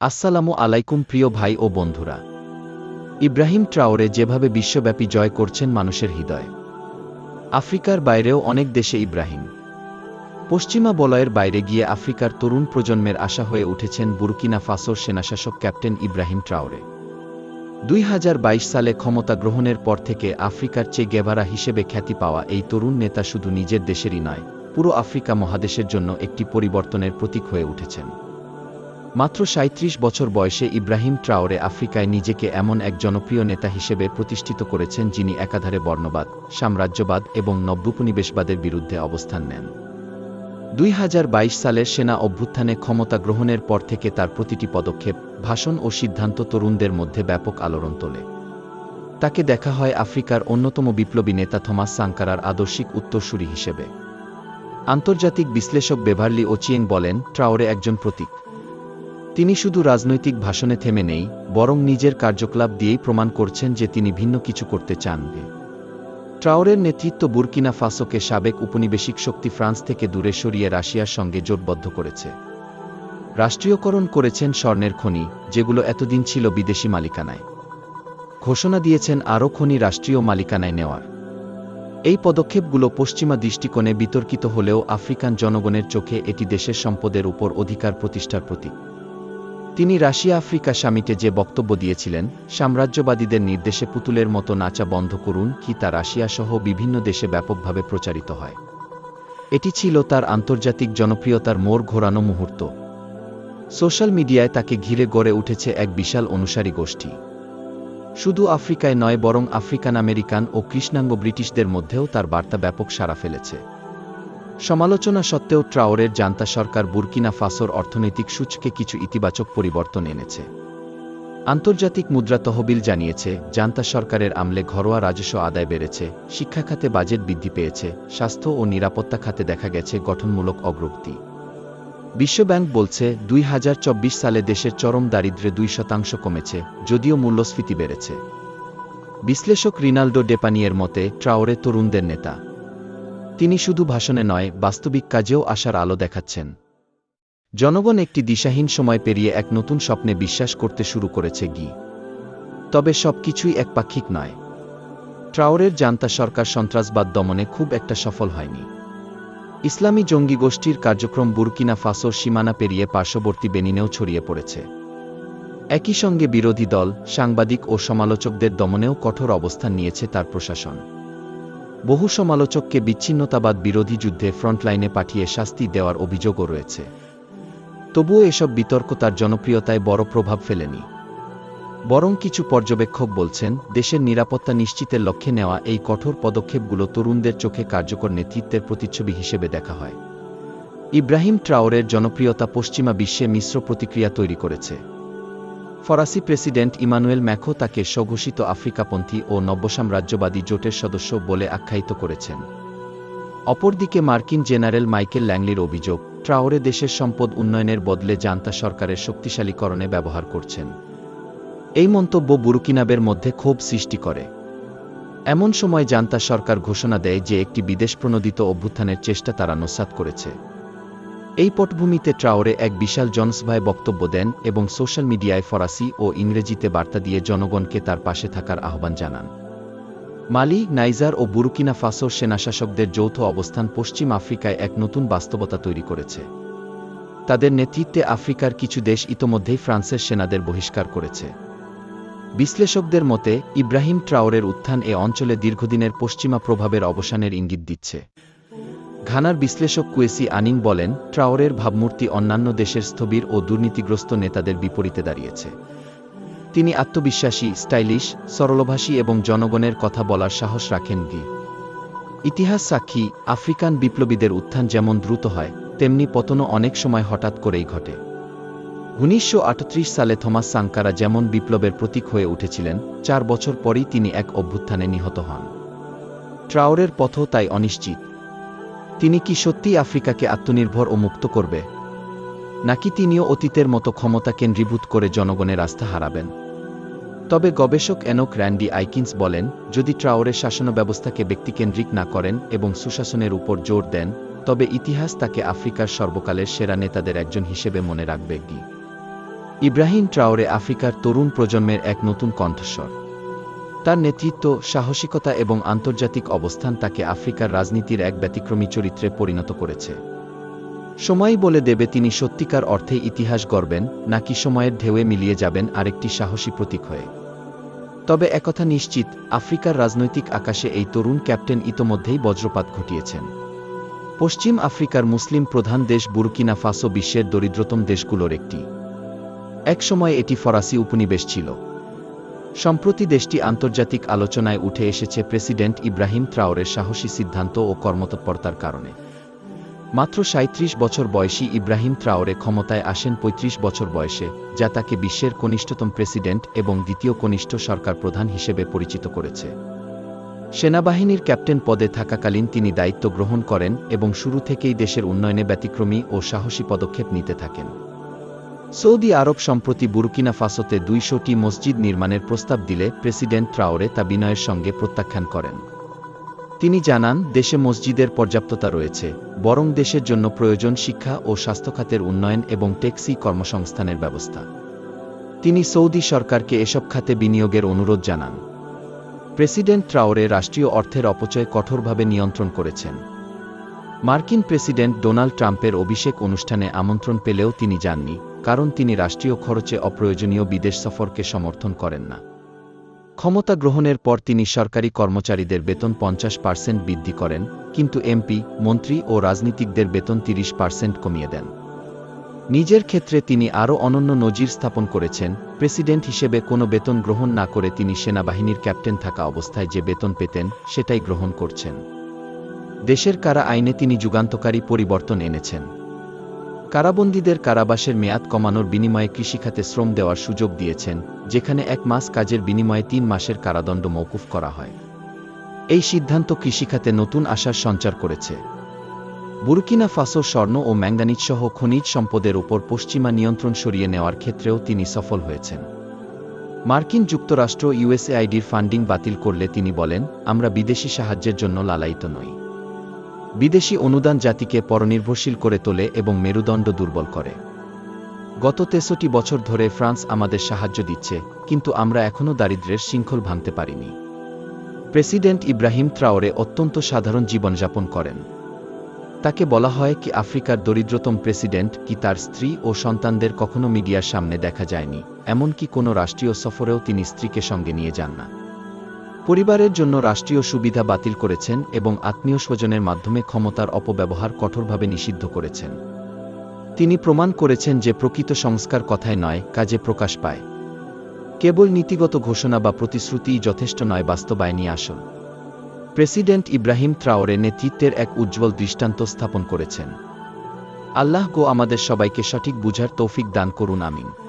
আসসালামু আলাইকুম প্রিয় ভাই ও বন্ধুরা। ইব্রাহিম ট্রাওরে যেভাবে বিশ্বব্যাপী জয় করছেন মানুষের হৃদয়। আফ্রিকার বাইরেও অনেক দেশে ইব্রাহিম। পশ্চিমা বলয়ের বাইরে গিয়ে আফ্রিকার তরুণ প্রজন্মের আশা হয়ে উঠেছেন বুরকিনা ফাসোর সেনাশাসক ক্যাপ্টেন ইব্রাহিম ট্রাওরে। দুই হাজার বাইশ সালে ক্ষমতা গ্রহণের পর থেকে আফ্রিকার চেয়ে গেভারা হিসেবে খ্যাতি পাওয়া এই তরুণ নেতা শুধু নিজের দেশেরই নয়, পুরো আফ্রিকা মহাদেশের জন্য একটি পরিবর্তনের প্রতীক হয়ে উঠেছেন। মাত্র ৩৭ বছর বয়সে ইব্রাহিম ট্রাওরে আফ্রিকায় নিজেকে এমন এক জনপ্রিয় নেতা হিসেবে প্রতিষ্ঠিত করেছেন যিনি একাধারে বর্ণবাদ, সাম্রাজ্যবাদ এবং নব্যোপনিবেশবাদের বিরুদ্ধে অবস্থান নেন। দুই সালের সেনা অভ্যুত্থানে ক্ষমতা গ্রহণের পর থেকে তার প্রতিটি পদক্ষেপ, ভাষণ ও সিদ্ধান্ত তরুণদের মধ্যে ব্যাপক আলোড়ন তোলে। তাকে দেখা হয় আফ্রিকার অন্যতম বিপ্লবী নেতা থমাস সাংকারার আদর্শিক উত্তরসূরি হিসেবে। আন্তর্জাতিক বিশ্লেষক বেভারলি ওচিয়েং বলেন, ট্রাওরে একজন প্রতীক। তিনি শুধু রাজনৈতিক ভাষণে থেমে নেই, বরং নিজের কার্যকলাপ দিয়েই প্রমাণ করছেন যে তিনি ভিন্ন কিছু করতে চান। ট্রাওরের নেতৃত্ব বুরকিনা ফাসোকে সাবেক উপনিবেশিক শক্তি ফ্রান্স থেকে দূরে সরিয়ে রাশিয়ার সঙ্গে জোটবদ্ধ করেছে। রাষ্ট্রীয়করণ করেছেন স্বর্ণের খনি, যেগুলো এতদিন ছিল বিদেশি মালিকানায়। ঘোষণা দিয়েছেন আরও খনি রাষ্ট্রীয় মালিকানায় নেওয়ার। এই পদক্ষেপগুলো পশ্চিমা দৃষ্টিকোণে বিতর্কিত হলেও আফ্রিকান জনগণের চোখে এটি দেশের সম্পদের উপর অধিকার প্রতিষ্ঠার প্রতীক। তিনি রাশিয়া আফ্রিকা সামিটে যে বক্তব্য দিয়েছিলেন, সাম্রাজ্যবাদীদের নির্দেশে পুতুলের মতো নাচা বন্ধ করুন কি তা রাশিয়াসহ বিভিন্ন দেশে ব্যাপকভাবে প্রচারিত হয়। এটি ছিল তার আন্তর্জাতিক জনপ্রিয়তার মোড় ঘোরানো মুহূর্ত। সোশ্যাল মিডিয়ায় তাকে ঘিরে গড়ে উঠেছে এক বিশাল অনুসারী গোষ্ঠী। শুধু আফ্রিকায় নয়, বরং আফ্রিকান আমেরিকান ও কৃষ্ণাঙ্গ ব্রিটিশদের মধ্যেও তার বার্তা ব্যাপক সাড়া ফেলেছে। সমালোচনা সত্ত্বেও ট্রাওরের জান্তা সরকার বুরকিনা ফাসোর অর্থনৈতিক সূচকে কিছু ইতিবাচক পরিবর্তন এনেছে। আন্তর্জাতিক মুদ্রা তহবিল জানিয়েছে, জান্তা সরকারের আমলে ঘরোয়া রাজস্ব আদায় বেড়েছে, শিক্ষা খাতে বাজেট বৃদ্ধি পেয়েছে, স্বাস্থ্য ও নিরাপত্তা খাতে দেখা গেছে গঠনমূলক অগ্রগতি। বিশ্বব্যাংক বলছে, দুই হাজার চব্বিশ সালে দেশের চরম দারিদ্র্যে দুই শতাংশ কমেছে, যদিও মূল্যস্ফীতি বেড়েছে। বিশ্লেষক রিনাল্ডো ডেপানিয়ের মতে, ট্রাওরে তরুণদের নেতা তিনি শুধু ভাষণে নয়, বাস্তবিক কাজেও আসার আলো দেখাচ্ছেন। জনগণ একটি দিশাহীন সময় পেরিয়ে এক নতুন স্বপ্নে বিশ্বাস করতে শুরু করেছে গি। তবে সবকিছুই একপাক্ষিক নয়। ট্রাওরের জান্তা সরকার সন্ত্রাসবাদ দমনে খুব একটা সফল হয়নি। ইসলামী জঙ্গি গোষ্ঠীর কার্যক্রম বুরকিনা ফাসোর সীমানা পেরিয়ে পার্শ্ববর্তী বেনিনেও ছড়িয়ে পড়েছে। একই সঙ্গে বিরোধী দল, সাংবাদিক ও সমালোচকদের দমনেও কঠোর অবস্থান নিয়েছে তার প্রশাসন। বহু সমালোচককে বিচ্ছিন্নতাবাদ বিরোধী যুদ্ধে ফ্রন্টলাইনে পাঠিয়ে শাস্তি দেওয়ার অভিযোগও রয়েছে। তবুও এসব বিতর্ক তার জনপ্রিয়তায় বড় প্রভাব ফেলেনি। বরং কিছু পর্যবেক্ষক বলছেন, দেশের নিরাপত্তা নিশ্চিতের লক্ষ্যে নেওয়া এই কঠোর পদক্ষেপগুলো তরুণদের চোখে কার্যকর নেতৃত্বের প্রতিচ্ছবি হিসেবে দেখা হয়। ইব্রাহিম ট্রাওরের জনপ্রিয়তা পশ্চিমা বিশ্বে মিশ্র প্রতিক্রিয়া তৈরি করেছে। ফরাসি প্রেসিডেন্ট ইমানুয়েল ম্যাখো তাকে স্বঘোষিত আফ্রিকাপন্থী ও নব্যসাম্রাজ্যবাদী জোটের সদস্য বলে আখ্যায়িত করেছেন। অপরদিকে মার্কিন জেনারেল মাইকেল ল্যাংলির অভিযোগ, ট্রাওরে দেশের সম্পদ উন্নয়নের বদলে জান্তা সরকারের শক্তিশালীকরণে ব্যবহার করছেন। এই মন্তব্য বুরুকিনাবের মধ্যে ক্ষোভ সৃষ্টি করে। এমন সময় জান্তা সরকার ঘোষণা দেয় যে একটি বিদেশ প্রণোদিত অভ্যুত্থানের চেষ্টা তারা নস্যাৎ করেছে। এই পটভূমিতে ট্রাওরে এক বিশাল জনসভায় বক্তব্য দেন এবং সোশ্যাল মিডিয়ায় ফরাসি ও ইংরেজিতে বার্তা দিয়ে জনগণকে তার পাশে থাকার আহ্বান জানান। মালি, নাইজার ও বুরুকিনা ফাসোর সেনাশাসকদের যৌথ অবস্থান পশ্চিম আফ্রিকায় এক নতুন বাস্তবতা তৈরি করেছে। তাদের নেতৃত্বে আফ্রিকার কিছু দেশ ইতোমধ্যেই ফ্রান্সের সেনাদের বহিষ্কার করেছে। বিশ্লেষকদের মতে, ইব্রাহিম ট্রাওরের উত্থান এ অঞ্চলে দীর্ঘদিনের পশ্চিমা প্রভাবের অবসানের ইঙ্গিত দিচ্ছে। ঘানার বিশ্লেষক কুয়েসি আনিং বলেন, ট্রাওরের ভাবমূর্তি অন্যান্য দেশের স্থবির ও দুর্নীতিগ্রস্ত নেতাদের বিপরীতে দাঁড়িয়েছে। তিনি আত্মবিশ্বাসী, স্টাইলিশ, সরলভাষী এবং জনগণের কথা বলার সাহস রাখেন গি। ইতিহাস সাক্ষী, আফ্রিকান বিপ্লবীদের উত্থান যেমন দ্রুত হয়, তেমনি পতনও অনেক সময় হঠাৎ করেই ঘটে। উনিশশো আটত্রিশ সালে থমাস সাংকারা যেমন বিপ্লবের প্রতীক হয়ে উঠেছিলেন, চার বছর পরই তিনি এক অভ্যুত্থানে নিহত হন। ট্রাওরের পথও তাই অনিশ্চিত। তিনি কি সত্যিই আফ্রিকাকে আত্মনির্ভর ও মুক্ত করবে? নাকি তিনিও অতীতের মতো ক্ষমতা কেন্দ্রীভূত করে জনগণের আস্থা হারাবেন? তবে গবেষক এনক র্যান্ডি আইকিন্স বলেন, যদি ট্রাওরের শাসন ব্যবস্থাকে ব্যক্তিকেন্দ্রিক না করেন এবং সুশাসনের উপর জোর দেন, তবে ইতিহাস তাকে আফ্রিকার সর্বকালের সেরা নেতাদের একজন হিসেবে মনে রাখবে। গি ইব্রাহিম ট্রাওরে আফ্রিকার তরুণ প্রজন্মের এক নতুন কণ্ঠস্বর। তার নেতৃত্ব, সাহসিকতা এবং আন্তর্জাতিক অবস্থান তাকে আফ্রিকার রাজনীতির এক ব্যতিক্রমী চরিত্রে পরিণত করেছে। সময়ই বলে দেবে তিনি সত্যিকার অর্থে ইতিহাস গড়বেন, নাকি সময়ের ঢেউয়ে মিলিয়ে যাবেন আরেকটি সাহসী প্রতীক হয়ে। তবে একথা নিশ্চিত, আফ্রিকার রাজনৈতিক আকাশে এই তরুণ ক্যাপ্টেন ইতোমধ্যেই বজ্রপাত ঘটিয়েছেন। পশ্চিম আফ্রিকার মুসলিম প্রধান দেশ বুরকিনা ফাসো বিশ্বের দরিদ্রতম দেশগুলোর একটি। একসময় এটি ফরাসি উপনিবেশ ছিল। সম্প্রতি দেশটি আন্তর্জাতিক আলোচনায় উঠে এসেছে প্রেসিডেন্ট ইব্রাহিম ত্রাওরের সাহসী সিদ্ধান্ত ও কর্মতৎপরতার কারণে। মাত্র সাঁত্রিশ বছর বয়সী ইব্রাহিম ত্রাওরে ক্ষমতায় আসেন ৩৫ বছর বয়সে, যা তাকে বিশ্বের কনিষ্ঠতম প্রেসিডেন্ট এবং দ্বিতীয় কনিষ্ঠ সরকার প্রধান হিসেবে পরিচিত করেছে। সেনাবাহিনীর ক্যাপ্টেন পদে থাকাকালীন তিনি দায়িত্ব গ্রহণ করেন এবং শুরু থেকেই দেশের উন্নয়নে ব্যতিক্রমী ও সাহসী পদক্ষেপ নিতে থাকেন। সৌদি আরব সম্প্রতি বুরকিনা ফাসোতে দুইশোটি মসজিদ নির্মাণের প্রস্তাব দিলে প্রেসিডেন্ট ট্রাওরে তা বিনয়ের সঙ্গে প্রত্যাখ্যান করেন। তিনি জানান, দেশে মসজিদের পর্যাপ্ততা রয়েছে, বরং দেশের জন্য প্রয়োজন শিক্ষা ও স্বাস্থ্যখাতের উন্নয়ন এবং ট্যাক্সি কর্মসংস্থানের ব্যবস্থা। তিনি সৌদি সরকারকে এসব খাতে বিনিয়োগের অনুরোধ জানান। প্রেসিডেন্ট ট্রাওরে রাষ্ট্রীয় অর্থের অপচয় কঠোরভাবে নিয়ন্ত্রণ করেছেন। মার্কিন প্রেসিডেন্ট ডোনাল্ড ট্রাম্পের অভিষেক অনুষ্ঠানে আমন্ত্রণ পেলেও তিনি যাননি, কারণ তিনি রাষ্ট্রীয় খরচে অপ্রয়োজনীয় বিদেশ সফরকে সমর্থন করেন না। ক্ষমতা গ্রহণের পর তিনি সরকারি কর্মচারীদের বেতন পঞ্চাশ পার্সেন্ট বৃদ্ধি করেন, কিন্তু এমপি, মন্ত্রী ও রাজনীতিকদের বেতন তিরিশ পার্সেন্ট কমিয়ে দেন। নিজের ক্ষেত্রে তিনি আরও অনন্য নজির স্থাপন করেছেন, প্রেসিডেন্ট হিসেবে কোনো বেতন গ্রহণ না করে তিনি সেনাবাহিনীর ক্যাপ্টেন থাকা অবস্থায় যে বেতন পেতেন, সেটাই গ্রহণ করছেন। দেশের কারা আইনে তিনি যুগান্তকারী পরিবর্তন এনেছেন। কারাবন্দীদের কারাবাসের মেয়াদ কমানোর বিনিময়ে কৃষিখাতে শ্রম দেওয়ার সুযোগ দিয়েছেন, যেখানে এক মাস কাজের বিনিময়ে তিন মাসের কারাদণ্ড মৌকুফ করা হয়। এই সিদ্ধান্ত কৃষিখাতে নতুন আশার সঞ্চার করেছে। বুরকিনা ফাসো স্বর্ণ ও ম্যাঙ্গানিজসহ খনিজ সম্পদের ওপর পশ্চিমা নিয়ন্ত্রণ সরিয়ে নেওয়ার ক্ষেত্রেও তিনি সফল হয়েছেন। মার্কিন যুক্তরাষ্ট্র ইউএসএআইডির ফান্ডিং বাতিল করলে তিনি বলেন, আমরা বিদেশি সাহায্যের জন্য লালায়িত নই। বিদেশি অনুদান জাতিকে পরনির্ভরশীল করে তোলে এবং মেরুদণ্ড দুর্বল করে। গত তেষট্টি বছর ধরে ফ্রান্স আমাদের সাহায্য দিচ্ছে, কিন্তু আমরা এখনও দারিদ্র্যের শৃঙ্খল ভাঙতে পারিনি। প্রেসিডেন্ট ইব্রাহিম ত্রাওরে অত্যন্ত সাধারণ জীবনযাপন করেন। তাকে বলা হয় কি আফ্রিকার দরিদ্রতম প্রেসিডেন্ট কি তার স্ত্রী ও সন্তানদের কখনো মিডিয়ার সামনে দেখা যায়নি, এমনকি কোনো রাষ্ট্রীয় সফরেও তিনি স্ত্রীকে সঙ্গে নিয়ে যান না। পরিবারের জন্য রাষ্ট্রীয় সুবিধা বাতিল করেছেন এবং আত্মীয় স্বজনের মাধ্যমে ক্ষমতার অপব্যবহার কঠোরভাবে নিষিদ্ধ করেছেন। তিনি প্রমাণ করেছেন যে প্রকৃত সংস্কার কথায় নয়, কাজে প্রকাশ পায়। কেবল নীতিগত ঘোষণা বা প্রতিশ্রুতিই যথেষ্ট নয় বাস্তবায়নী আসল। প্রেসিডেন্ট ইব্রাহিম ট্রাওরে নেতৃত্বের এক উজ্জ্বল দৃষ্টান্ত স্থাপন করেছেন। আল্লাহ গো আমাদের সবাইকে সঠিক বুঝার তৌফিক দান করুন, আমিন।